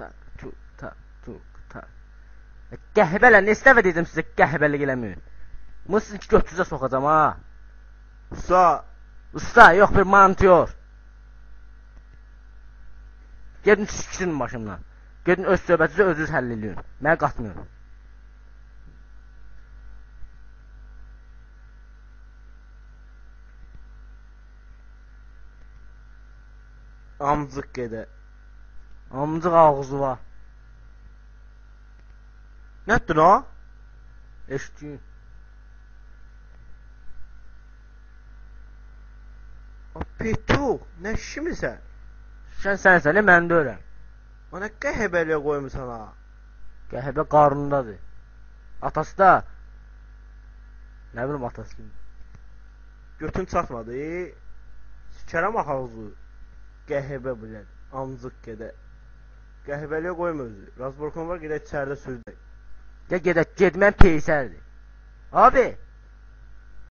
tak, tuk, tak, tuk, tak. E, Qəhbələ, nə istəfə dedim sizə qəhbəlik eləməyin. Bunu sizin ki götürüzə soxacam ha. Usta, Usta, yox bir mantyor. Gedin çıxın maşından. Gedin öz söhbətinizi özünüz həll eləyin. Mənə qatmayın. amcıq gedə. Amcıq ağzı var. Nə etdin o? Eşitdin. O pitu, nə şimisən? Sən sənsən, nə mən deyirəm. O nə qəhbəliyə qoymusan ha? Qəhbə qarnındadır. Atası da nə bilim atası kimi. Götün çatmadı. Sikərəm axağızı. Qəhbə bilən, amcıq gedə. Qəhbəliyə qoyma özü. Razborkon var, gedək içəridə sözdək. Ya gedək, getməm peysərdir. Abi,